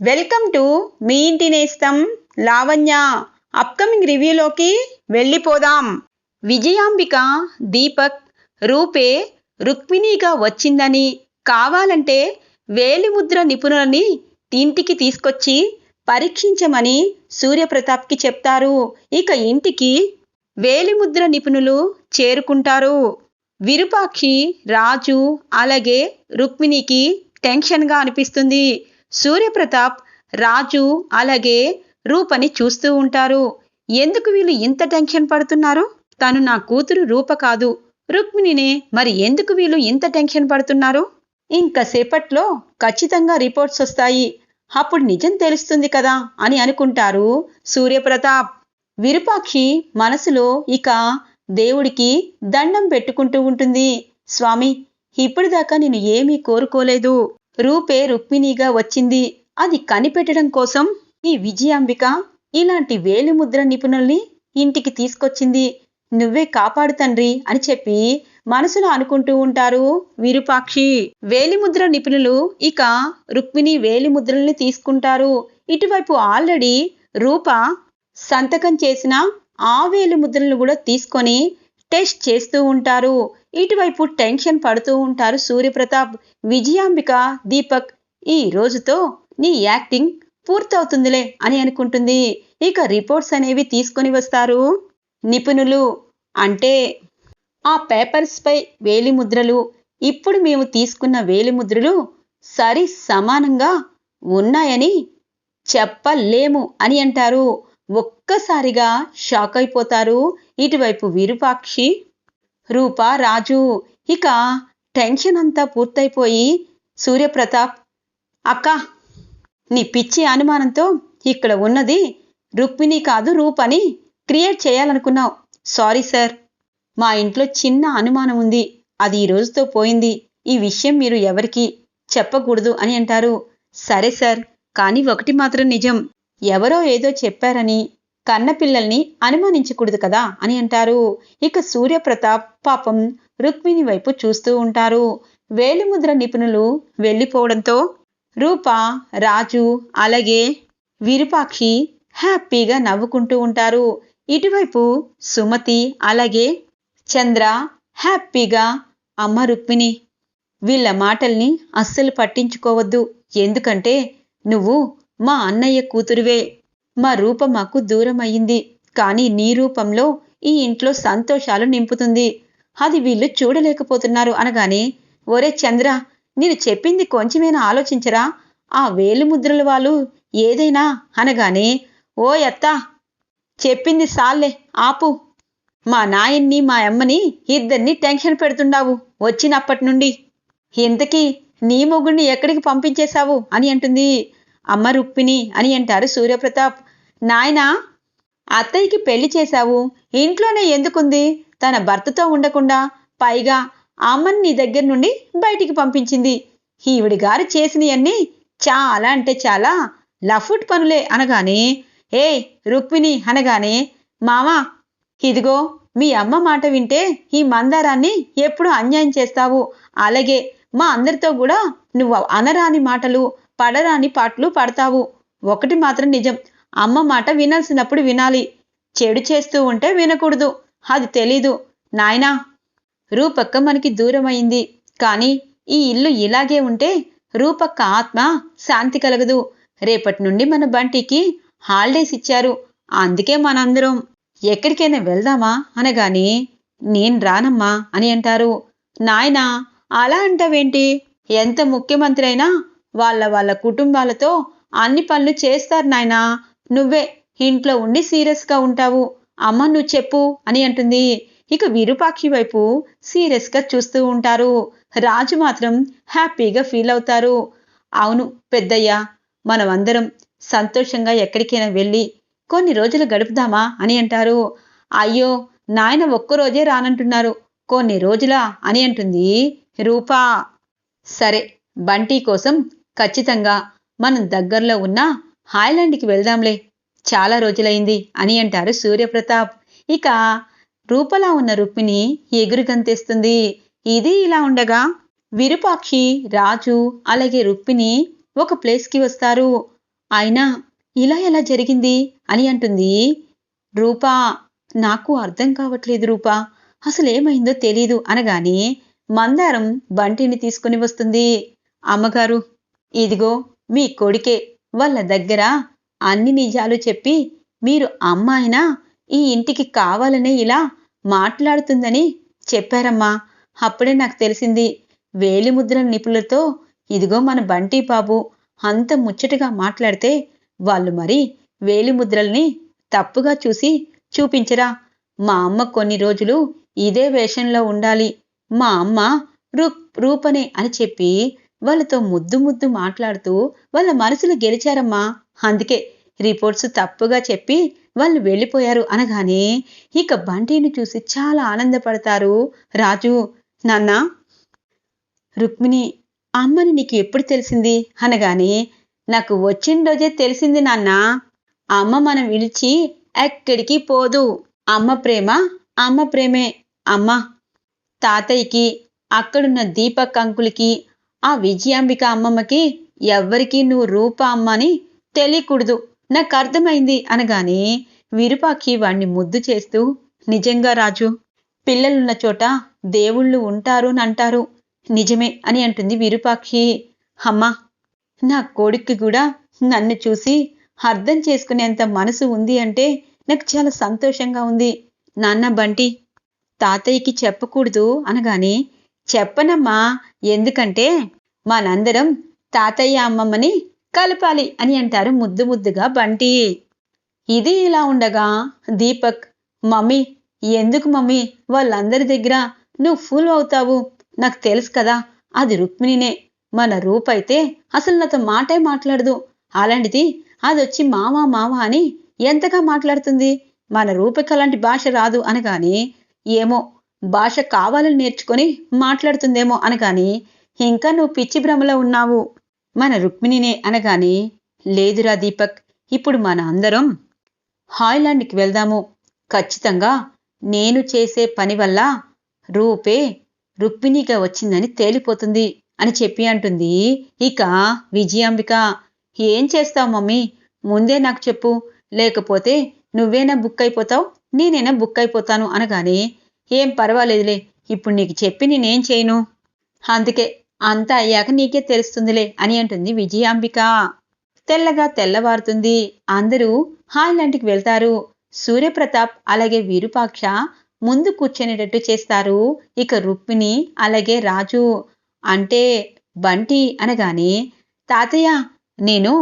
Welcome to me ఇంటి నేస్తం Lavanya. Upcoming రివ్యూలోకి వెళ్ళిపోదాం. విజయాంబిక దీపక్ రూపే రుక్మిణిగా వచ్చిందని కావాలంటే వేలిముద్ర నిపుణులని ఇంటికి తీసుకొచ్చి పరీక్షించమని సూర్యప్రతాప్కి చెప్తారు. ఇక ఇంటికి వేలిముద్ర నిపుణులు చేరుకుంటారు. విరూపాక్షి రాజు అలాగే రుక్మిణికి టెన్షన్గా అనిపిస్తుంది. సూర్యప్రతాప్ రాజు అలాగే రూపని చూస్తూ ఉంటారు. ఎందుకు వీళ్ళు ఇంత టెన్షన్ పడుతున్నారు? తను నా కూతురు రూప కాదు. రుక్మిణినే మరి ఎందుకు వీళ్ళు ఇంత టెన్షన్ పడుతున్నారు? ఇంకా సేపట్లో ఖచ్చితంగా రిపోర్ట్స్ వస్తాయి. అప్పుడు నిజం తెలుస్తుంది కదా అని అనుకుంటారు సూర్యప్రతాప్. విరూపాక్షి మనసులో ఇక దేవుడికి దండం పెట్టుకుంటూ ఉంటుంది. స్వామి ఇప్పటిదాకా నేను ఏమీ కోరుకోలేదు. రూపే రుక్మిణిగా వచ్చింది. అది కనిపెట్టడం కోసం ఈ విజయాంబిక ఇలాంటి వేలిముద్ర నిపుణుల్ని ఇంటికి తీసుకొచ్చింది. నువ్వే కాపాడు తండ్రి అని చెప్పి మనసులో అనుకుంటూ ఉంటారు విరూపాక్షి. వేలిముద్ర నిపుణులు ఇక రుక్మిణి వేలిముద్రల్ని తీసుకుంటారు. ఇటువైపు ఆల్రెడీ రూప సంతకం చేసిన ఆ వేలిముద్రలను కూడా తీసుకొని టెస్ట్ చేస్తూ ఉంటారు. ఇటువైపు టెన్షన్ పడుతూ ఉంటారు సూర్యప్రతాప్. విజయాంబిక దీపక్ ఈ రోజుతో నీ యాక్టింగ్ పూర్తవుతుందిలే అని అనుకుంటుంది. ఇక రిపోర్ట్స్ అనేవి తీసుకొని వస్తారు. నిపుణులు అంటే ఆ పేపర్స్పై వేలిముద్రలు ఇప్పుడు మేము తీసుకున్న వేలిముద్రలు సరి సమానంగా ఉన్నాయని చెప్పలేము అని అంటారు. ఒక్కసారిగా షాక్ అయిపోతారు. ఇటువైపు విరూపాక్షి రూప రాజు ఇక టెన్షన్ అంతా పూర్తయిపోయి సూర్యప్రతాప్ అక్క నీ పిచ్చి అనుమానంతో ఇక్కడ ఉన్నది రుక్మిణి కాదు రూపని క్రియేట్ చేయాలనుకున్నావు. సారీ సార్ మా ఇంట్లో చిన్న అనుమానం ఉంది. అది ఈ రోజుతో పోయింది. ఈ విషయం మీరు ఎవరికి చెప్పకూడదు అని అంటారు. సరే సార్ కానీ ఒకటి మాత్రం నిజం. ఎవరో ఏదో చెప్పారని కన్నపిల్లల్ని అనుమానించకూడదు కదా అని అంటారు. ఇక సూర్యప్రతాప్ పాపం రుక్మిణి వైపు చూస్తూ ఉంటారు. వేలిముద్ర నిపుణులు వెళ్ళిపోవడంతో రూప రాజు అలాగే విరూపాక్షి హ్యాపీగా నవ్వుకుంటూ ఉంటారు. ఇటువైపు సుమతి అలాగే చంద్ర హ్యాపీగా అమ్మ రుక్మిణి వీళ్ళ మాటల్ని అస్సలు పట్టించుకోవద్దు. ఎందుకంటే నువ్వు మా అన్నయ్య కూతురువే. మా రూపం మాకు దూరం అయ్యింది కానీ నీ రూపంలో ఈ ఇంట్లో సంతోషాలు నింపుతుంది. అది వీళ్ళు చూడలేకపోతున్నారు అనగానే ఒరే చంద్ర నేను చెప్పింది కొంచెమైనా ఆలోచించరా? ఆ వేలిముద్రల వాళ్ళు ఏదైనా? అనగానే ఓ ఎత్తా చెప్పింది సాల్లే ఆపు. మా నాయన్ని మా అమ్మని ఇద్దరిని టెన్షన్ పెడుతుండావు వచ్చినప్పటి నుండి. ఇంతకీ నీ మొగుడిని ఎక్కడికి పంపించేశావు? అని అంటుంది. అమ్మ రుక్మిణి అని అంటారు సూర్యప్రతాప్. నాయనా అత్తయ్యకి పెళ్ళి చేశావు. ఇంట్లోనే ఎందుకుంది? తన భర్తతో ఉండకుండా పైగా అమ్మని నీ దగ్గర నుండి బయటికి పంపించింది. ఈవిడి గారు చేసినవన్నీ చాలా అంటే చాలా లఫుట్ పనులే అనగానే ఏ రుక్మిణి అనగానే మామా ఇదిగో మీ అమ్మ మాట వింటే ఈ మందారాన్ని ఎప్పుడు అన్యాయం చేస్తావు? అలాగే మా అందరితో కూడా నువ్వు అనరాని మాటలు పడరాని పాటలు పడతావు. ఒకటి మాత్రం నిజం. అమ్మ మాట వినాల్సినప్పుడు వినాలి. చెడు చేస్తూ ఉంటే వినకూడదు. అది తెలీదు. నాయనా రూపక్క మనకి దూరమైంది. కానీ ఈ ఇల్లు ఇలాగే ఉంటే రూపక్క ఆత్మ శాంతి కలగదు. రేపటి నుండి మన బంటికి హాలిడేస్ ఇచ్చారు. అందుకే మనందరం ఎక్కడికైనా వెళ్దామా అనగానే నేను రానమ్మా అని అంటారు. నాయనా అలా అంటావేంటి? ఎంత ముఖ్యమంత్రి అయినా వాళ్ళ వాళ్ళ కుటుంబాలతో అన్ని పనులు చేస్తారు నాయనా. నువ్వే ఇంట్లో ఉండి సీరియస్గా ఉంటావు. అమ్మ నువ్వు చెప్పు అని అంటుంది. ఇక విరూపాక్షి వైపు సీరియస్గా చూస్తూ ఉంటారు. రాజు మాత్రం హ్యాపీగా ఫీల్ అవుతారు. అవును పెద్దయ్య మనమందరం సంతోషంగా ఎక్కడికైనా వెళ్ళి కొన్ని రోజులు గడుపుదామా అని అంటారు. అయ్యో నాయన ఒక్కరోజే రానంటున్నారు. కొన్ని రోజులా అని అంటుంది రూపా. సరే బంటి కోసం ఖచ్చితంగా మనం దగ్గరలో ఉన్న హాయ్లాండ్కి వెళ్దాంలే. చాలా రోజులైంది అని అంటారు సూర్యప్రతాప్. ఇక రూపలా ఉన్న రుక్మిణి ఎగురుగంతేస్తుంది. ఇది ఇలా ఉండగా విరూపాక్షి రాజు అలాగే రుక్మిణి ఒక ప్లేస్కి వస్తారు. అయినా ఇలా ఎలా జరిగింది అని అంటుంది రూపా. నాకు అర్థం కావట్లేదు రూపా. అసలేమైందో తెలీదు అనగానే మందారం బంటిని తీసుకుని వస్తుంది. అమ్మగారు ఇదిగో మీ కొడుకే వాళ్ళ దగ్గర అన్ని నిజాలు చెప్పి మీరు అమ్మాయినా ఈ ఇంటికి కావాలనే ఇలా మాట్లాడుతుందని చెప్పారమ్మా. అప్పుడే నాకు తెలిసింది వేలిముద్ర నిపుణులతో ఇదిగో మన బంటి బాబు అంత ముచ్చటగా మాట్లాడితే వాళ్ళు మరి వేలిముద్రల్ని తప్పుగా చూసి చూపించరా. మా అమ్మ కొన్ని రోజులు ఇదే వేషంలో ఉండాలి మా అమ్మ రూ రూపనే అని చెప్పి వాళ్ళతో ముద్దు ముద్దు మాట్లాడుతూ వాళ్ళ మనసులు గెలిచారమ్మా. అందుకే రిపోర్ట్స్ తప్పుగా చెప్పి వాళ్ళు వెళ్ళిపోయారు అనగానే ఇక బంటిని చూసి చాలా ఆనందపడతారు. రాజు నాన్న రుక్మిణి అమ్మని నీకు ఎప్పుడు తెలిసింది? అనగానే నాకు వచ్చిన రోజే తెలిసింది నాన్న. అమ్మ మనం విడిచి ఎక్కడికి పోదు. అమ్మ ప్రేమ అమ్మ ప్రేమే. అమ్మ తాతయ్యకి అక్కడున్న దీపక్ అంకులకి ఆ విజయాంబిక అమ్మమ్మకి ఎవ్వరికీ నువ్వు రూప అమ్మ అని తెలియకూడదు. నాకు అర్థమైంది అనగానే విరుపాకి వాణ్ణి ముద్దు చేస్తూ నిజంగా రాజు పిల్లలున్న చోట దేవుళ్ళు ఉంటారు అని అంటారు. నిజమే అని అంటుంది విరుపాక్షి అమ్మా నా కొడుక్కి కూడా నన్ను చూసి అర్థం చేసుకునేంత మనసు ఉంది అంటే నాకు చాలా సంతోషంగా ఉంది. నాన్న బంటి తాతయ్యకి చెప్పకూడదు అనగానే చెప్పనమ్మా ఎందుకంటే మనందరం తాతయ్య అమ్మమ్మని కలపాలి అని అంటారు ముద్దు ముద్దుగా బంటి. ఇది ఇలా ఉండగా దీపక్ మమ్మీ ఎందుకు మమ్మీ? వాళ్ళందరి దగ్గర నువ్వు ఫుల్ అవుతావు. నాకు తెలుసు కదా అది రుక్మిణినే. మన రూపైతే అసలు నాతో మాటే మాట్లాడదు. అలాంటిది అది వచ్చి మావా మావా అని ఎంతగా మాట్లాడుతుంది? మన రూపకి అలాంటి భాష రాదు అనగానే ఏమో భాష కావాలని నేర్చుకొని మాట్లాడుతుందేమో అనగాని ఇంకా నువ్వు పిచ్చి భ్రమలో ఉన్నావు. మన రుక్మిణినే అనగాని లేదురా దీపక్ ఇప్పుడు మన అందరం హాయ్లాండ్కి వెళ్దాము. ఖచ్చితంగా నేను చేసే పని వల్ల రూపే రుక్మిణిగా వచ్చిందని తేలిపోతుంది అని చెప్పి అంటుంది. ఇక విజయాంబిక ఏం చేస్తావు మమ్మీ? ముందే నాకు చెప్పు. లేకపోతే నువ్వేనా బుక్ అయిపోతావు? నేనైనా బుక్ అయిపోతాను అనగానే ఏం పర్వాలేదులే ఇప్పుడు నీకు చెప్పి నేనేం చేయను? అందుకే అంతా అయ్యాక నీకే తెలుస్తుందిలే అని అంటుంది విజయాంబిక. తెల్లగా తెల్లవారుతుంది. అందరూ హాయ్లాండ్కి వెళ్తారు. సూర్యప్రతాప్ అలాగే విరూపాక్ష ముందు కూర్చునేటట్టు చేస్తారు. ఇక రుక్మిణి అలాగే రాజు. అంటే బంటి అనగానే తాతయ్య నేను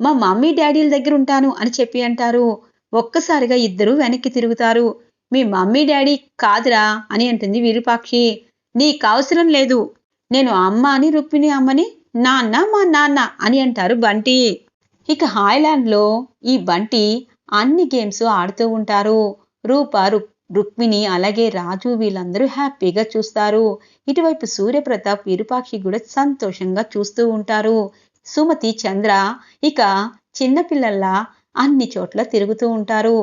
మా మమ్మీ డాడీల దగ్గర ఉంటాను అని చెప్పి అంటారు. ఒక్కసారిగా ఇద్దరు వెనక్కి తిరుగుతారు. మీ మమ్మీ డాడీ కాదురా అని అంటుంది విరూపాక్షి. నీకు అవసరం లేదు. నేను అమ్మ అని రుక్మిణి అమ్మని నాన్న మా నాన్న అని అంటారు బంటి. ఇక హాయ్లాండ్లో ఈ బంటి అన్ని గేమ్స్ ఆడుతూ ఉంటారు. రూప రుక్ రుక్మిణి అలాగే రాజు వీళ్ళందరూ హ్యాపీగా చూస్తారు. ఇటువైపు సూర్యప్రతాప్ విరూపాక్షి కూడా సంతోషంగా చూస్తూ ఉంటారు. సుమతి చంద్ర ఇక చిన్నపిల్లల్లా అన్ని చోట్ల తిరుగుతూ ఉంటారు.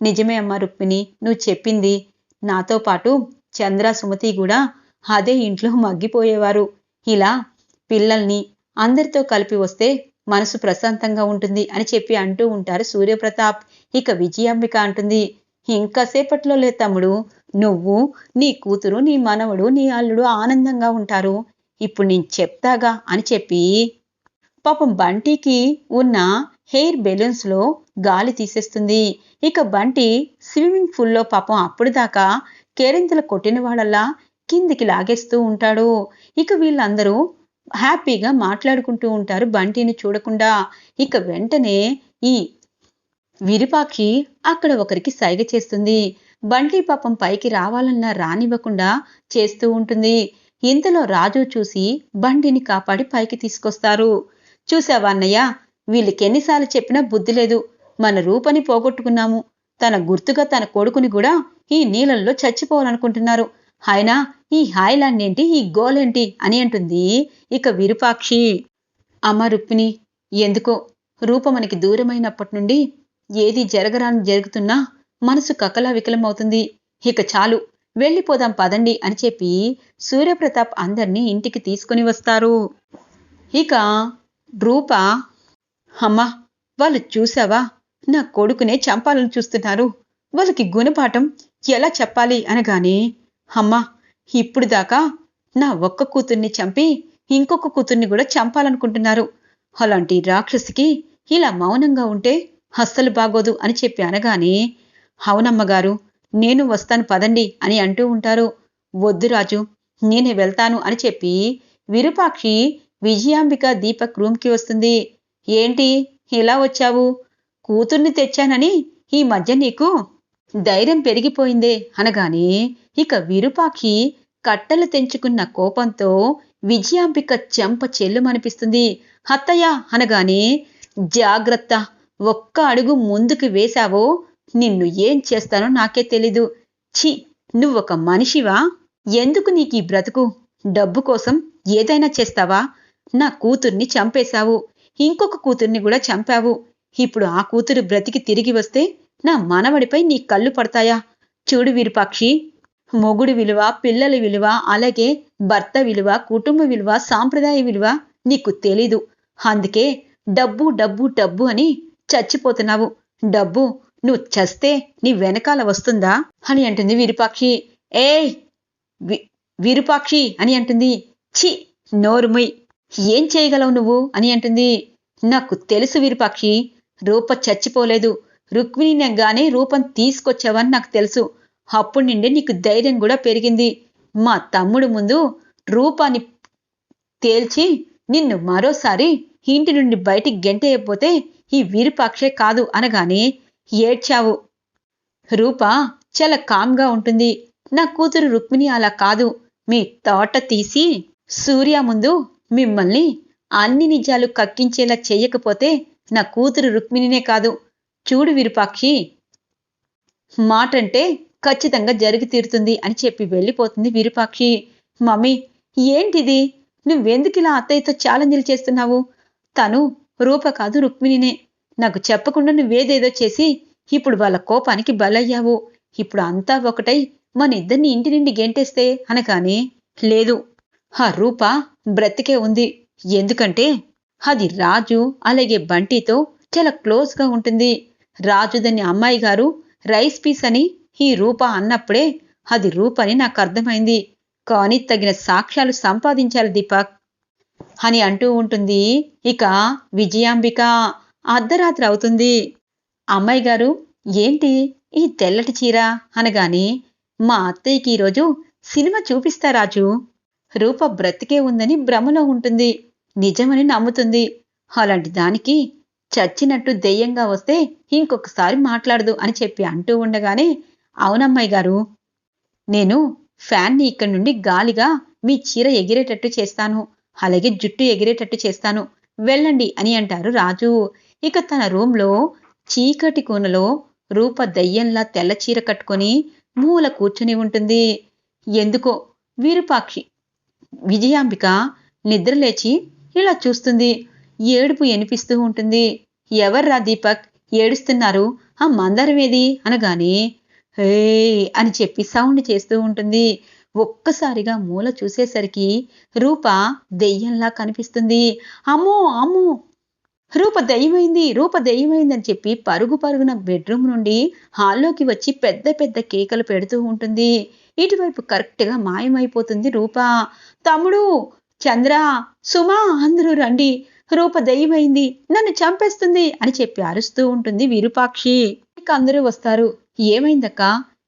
నిజమే అమ్మ రుక్మిణి నువ్వు చెప్పింది. నాతో పాటు చంద్ర సుమతి కూడా అదే ఇంట్లో మగ్గిపోయేవారు. ఇలా పిల్లల్ని అందరితో కలిపి వస్తే మనసు ప్రశాంతంగా ఉంటుంది అని చెప్పి అంటూ ఉంటారు సూర్యప్రతాప్. ఇక విజయాంబిక అంటుంది ఇంకా సేపట్లో లే తమ్ముడు. నువ్వు నీ కూతురు నీ మనవడు నీ అల్లుడు ఆనందంగా ఉంటారు. ఇప్పుడు నేను చెప్తాగా అని చెప్పి పాపం బంటికి ఉన్న హెయిర్ బెలూన్స్లో గాలి తీసేస్తుంది. ఇక బంటి స్విమ్మింగ్ పూల్లో పాపం అప్పుడు దాకా కేరింతలు కొట్టిన వాళ్ళలా కిందికి లాగేస్తూ ఉంటాడు. ఇక వీళ్ళందరూ హ్యాపీగా మాట్లాడుకుంటూ ఉంటారు బంటిని చూడకుండా. ఇక వెంటనే ఈ విరిపాక్షి అక్కడ ఒకరికి సైగ చేస్తుంది. బంటి పాపం పైకి రావాలన్నా రానివ్వకుండా చేస్తూ ఉంటుంది. ఇంతలో రాజు చూసి బండిని కాపాడి పైకి తీసుకొస్తారు. చూసావా అన్నయ్య? వీళ్ళకి ఎన్నిసార్లు చెప్పినా బుద్ధి లేదు. మన రూపని పోగొట్టుకున్నాము. తన గుర్తుగా తన కొడుకుని కూడా ఈ నీళ్ళల్లో చచ్చిపోవాలనుకుంటున్నారు. అయినా ఈ హాయిలాండ్ ఏంటి ఈ గోలేంటి? అని అంటుంది ఇక విరూపాక్షి. అమ్మ రుక్మిణి ఎందుకో? రూప మనకి దూరమైనప్పటి నుండి ఏది జరగరాని జరుగుతున్నా మనసు కకలా వికలమవుతుంది. ఇక చాలు వెళ్ళిపోదాం పదండి అని చెప్పి సూర్యప్రతాప్ అందరినీ ఇంటికి తీసుకుని వస్తారు. ఇక రూప అమ్మా వాళ్ళు చూసావా నా కొడుకునే చంపాలని చూస్తున్నారు. వాళ్ళకి గుణపాఠం ఎలా చెప్పాలి అనగానే అమ్మా ఇప్పుడు దాకా నా ఒక్క కూతుర్ని చంపి ఇంకొక కూతుర్ని కూడా చంపాలనుకుంటున్నారు. అలాంటి రాక్షసికి ఇలా మౌనంగా ఉంటే అస్సలు బాగోదు అని చెప్పి అనగానే అవునమ్మగారు నేను వస్తాను పదండి అని అంటూ ఉంటారు. వద్దు రాజు నేనే వెళ్తాను అని చెప్పి విరూపాక్షి విజయాంబిక దీపక్ రూమ్కి వస్తుంది. ఏంటి? ఇలా వచ్చావు? కూతుర్ని తెచ్చానని ఈ మధ్య నీకు ధైర్యం పెరిగిపోయిందే అనగానే ఇక విరుపాకి కట్టలు తెంచుకున్న కోపంతో విజయాంబిక చెంప చెల్లుమనిపిస్తుంది. అత్తయ్య అనగానే జాగ్రత్త ఒక్క అడుగు ముందుకు వేశావో నిన్ను ఏం చేస్తానో నాకే తెలీదు. ఛీ నువ్వొక మనిషివా? ఎందుకు నీకు ఈ బ్రతుకు? డబ్బు కోసం ఏదైనా చేస్తావా? నా కూతుర్ని చంపేశావు. ఇంకొక కూతుర్ని కూడా చంపావు. ఇప్పుడు ఆ కూతురు బ్రతికి తిరిగి వస్తే నా మనవడిపై నీ కళ్ళు పడతాయా? చూడు విరూపాక్షి. మొగుడు విలువ పిల్లల విలువ అలాగే భర్త విలువ కుటుంబ విలువ సాంప్రదాయ విలువ నీకు తెలీదు. అందుకే డబ్బు డబ్బు డబ్బు అని చచ్చిపోతున్నావు. డబ్బు నువ్వు చస్తే నీ వెనకాల వస్తుందా? అని అంటుంది విరూపాక్షి. ఏయ్! వి అని అంటుంది. ఛీ! నోరుమై ఏం చేయగలవు నువ్వు? అని అంటుంది. నాకు తెలుసు విరూపాక్షి రూప చచ్చిపోలేదు. రుక్మిణి నెగ్గానే రూపం తీసుకొచ్చావని నాకు తెలుసు. అప్పుడు నుండి నీకు ధైర్యం కూడా పెరిగింది. మా తమ్ముడు ముందు రూపాన్ని తేల్చి నిన్ను మరోసారి ఇంటి నుండి బయటికి గెంటేయకపోతే ఈ విరూపాక్షే కాదు అనగానే ఏడ్చావు. రూప చాలా కామ్గా ఉంటుంది. నా కూతురు రుక్మిణి అలా కాదు. మీ తోట తీసి సూర్య ముందు మిమ్మల్ని అన్ని నిజాలు కక్కించేలా చెయ్యకపోతే నా కూతురు రుక్మిణినే కాదు. చూడు విరూపాక్షి. మాటంటే ఖచ్చితంగా జరిగి తీరుతుంది అని చెప్పి వెళ్ళిపోతుంది విరూపాక్షి. మమ్మీ ఏంటిది? నువ్వెందుకు ఇలా అత్తయ్యతో ఛాలెంజ్లు చేస్తున్నావు? తను రూప కాదు రుక్మిణినే. నాకు చెప్పకుండా నువ్వేదేదో చేసి ఇప్పుడు వాళ్ళ కోపానికి బలయ్యావు. ఇప్పుడు అంతా ఒకటై మన ఇద్దరిని ఇంటి నుండి గెంటేస్తే అనగానే లేదు. ఆ రూప బ్రతికే ఉంది. ఎందుకంటే అది రాజు అలాగే బంటితో చాలా క్లోజ్గా ఉంటుంది. రాజు దాన్ని అమ్మాయి గారు రైస్ పీస్ అని ఈ రూప అన్నప్పుడే అది రూపని నాకు అర్థమైంది. కానీ తగిన సాక్ష్యాలు సంపాదించాలి దీపక్. అని అంటూ ఉంటుంది. ఇక విజయాంబిక అర్ధరాత్రి అవుతుంది. అమ్మాయి గారు ఏంటి ఈ తెల్లటి చీర? అనగానే మా అత్తయ్యకి ఈరోజు సినిమా చూపిస్తా రాజు. రూప బ్రతికే ఉందని భ్రమలో ఉంటుంది. నిజమని నమ్ముతుంది. అలాంటి దానికి చచ్చినట్టు దెయ్యంగా వస్తే ఇంకొకసారి మాట్లాడదు అని చెప్పి అంటూ ఉండగానే అవునమ్మాయి గారు నేను ఫ్యాన్ని ఇక్కడి నుండి గాలిగా మీ చీర ఎగిరేటట్టు చేస్తాను. అలాగే జుట్టు ఎగిరేటట్టు చేస్తాను. వెళ్ళండి అని అంటారు రాజు. ఇక తన రూంలో చీకటి కోనలో రూప దయ్యంలా తెల్ల చీర కట్టుకొని మూల కూర్చుని ఉంటుంది. ఎందుకో వీరుపాక్షి విజయాంబిక నిద్రలేచి ఇలా చూస్తుంది. ఏడుపు ఎనిపిస్తూ ఉంటుంది. ఎవర్రా దీపక్? ఏడుస్తున్నారు. ఆ మందరమేది అనగానే హే అని చెప్పి సౌండ్ చేస్తూ ఉంటుంది. ఒక్కసారిగా మూల చూసేసరికి రూప దెయ్యంలా కనిపిస్తుంది. అమ్మో అమ్మో! రూప దయ్యమైంది రూప దయ్యమైందని చెప్పి పరుగు పరుగున బెడ్రూమ్ నుండి హాల్లోకి వచ్చి పెద్ద పెద్ద కేకలు పెడుతూ ఉంటుంది. ఇటువైపు కరెక్ట్గా మాయమైపోతుంది రూప. తమ్ముడు చంద్ర సుమా అందరూ రండి. రూప దయ్యమైంది నన్ను చంపేస్తుంది అని చెప్పి అరుస్తూ ఉంటుంది విరూపాక్షి. ఇక అందరూ వస్తారు. ఏమైందక్క?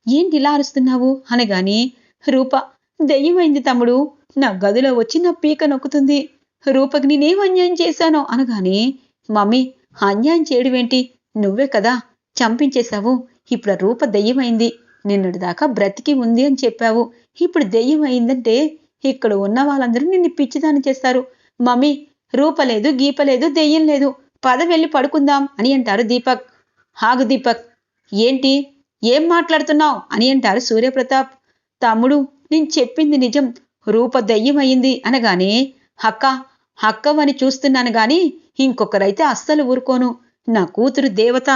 ఏంటి ఇలా అరుస్తున్నావు? అనగాని రూప దయ్యమైంది తమ్ముడు నా గదిలో వచ్చి నా పీక నొక్కుతుంది. రూపకి నేనేం అన్యాయం చేశానో అనగాని మమ్మీ అన్యాయం చేయడమేంటి నువ్వే కదా చంపించేశావు. ఇప్పుడు రూప దెయ్యమైంది. నిన్నటి దాకా బ్రతికి ఉంది అని చెప్పావు. ఇప్పుడు దెయ్యం అయిందంటే ఇక్కడ ఉన్న వాళ్ళందరూ నిన్ను పిచ్చిదాన్ని చేస్తారు. మమ్మీ రూప లేదు దెయ్యం లేదు. పద వెళ్ళి పడుకుందాం అని అంటారు దీపక్. హాగు దీపక్. ఏంటి? ఏం మాట్లాడుతున్నావు అని అంటారు సూర్యప్రతాప్. తమ్ముడు నేను చెప్పింది నిజం. రూప దయ్యం అయింది అనగానే హక్క హక్కవని చూస్తున్నాను గాని ఇంకొకరైతే అస్సలు ఊరుకోను. నా కూతురు దేవత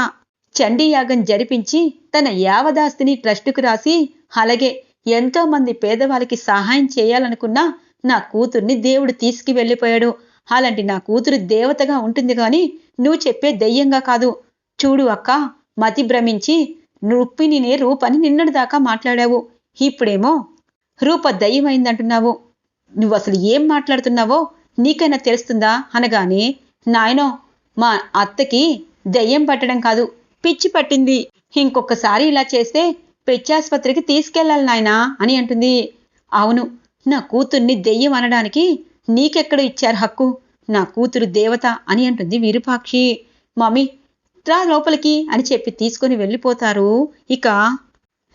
చండీయాగం జరిపించి తన యావదాస్తిని ట్రస్టుకు రాసి అలాగే ఎంతో మంది పేదవాళ్ళకి సహాయం చేయాలనుకున్నా నా కూతుర్ని దేవుడు తీసుకు వెళ్ళిపోయాడు. అలాంటి నా కూతురు దేవతగా ఉంటుంది కానీ నువ్వు చెప్పే దెయ్యంగా కాదు. చూడు అక్క మతి భ్రమించి రుక్మిణినే రూపని నిన్నటి దాకా మాట్లాడావు. ఇప్పుడేమో రూప దయ్యమైందంటున్నావు. నువ్వు అసలు ఏం మాట్లాడుతున్నావో నీకైనా తెలుస్తుందా? అనగానే నాయనో మా అత్తకి దయ్యం పట్టడం కాదు. పిచ్చి పట్టింది. ఇంకొకసారి ఇలా చేస్తే పెచ్చాసుపత్రికి తీసుకెళ్ళాలి నాయనా అని అంటుంది. అవును నా కూతుర్ని దెయ్యం అనడానికి నీకెక్కడ ఇచ్చారు హక్కు? నా కూతురు దేవత అని అంటుంది విరూపాక్షి. మమ్మీ రా లోపలికి అని చెప్పి తీసుకొని వెళ్ళిపోతారు. ఇక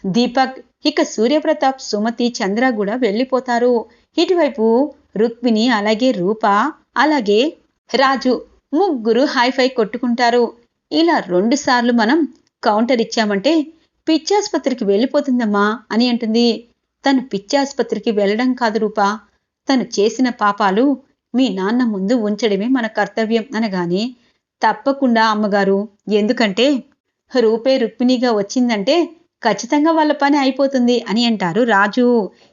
దీపక్ ఇక సూర్యప్రతాప్ సుమతి చంద్ర కూడా వెళ్ళిపోతారు. ఇటువైపు రుక్మిణి అలాగే రూప అలాగే రాజు ముగ్గురు హైఫై కొట్టుకుంటారు. ఇలా రెండుసార్లు మనం కౌంటర్ ఇచ్చామంటే పిచ్చాసుపత్రికి వెళ్ళిపోతుందమ్మా అని అంటుంది. తను పిచ్చాసుపత్రికి వెళ్ళడం కాదు రూపా. తను చేసిన పాపాలు మీ నాన్న ముందు ఉంచడమే మన కర్తవ్యం అనగానే తప్పకుండా అమ్మగారు ఎందుకంటే రూపే రుక్మిణిగా వచ్చిందంటే ఖచ్చితంగా వాళ్ళ పని అయిపోతుంది అని అంటారు రాజు.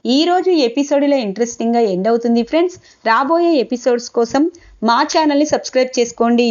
ఈ రోజు ఎపిసోడ్లో ఇంట్రెస్టింగ్గా ఎండ్ అవుతుంది ఫ్రెండ్స్ రాబోయే ఎపిసోడ్స్ కోసం మా ఛానల్ని సబ్స్క్రైబ్ చేసుకోండి.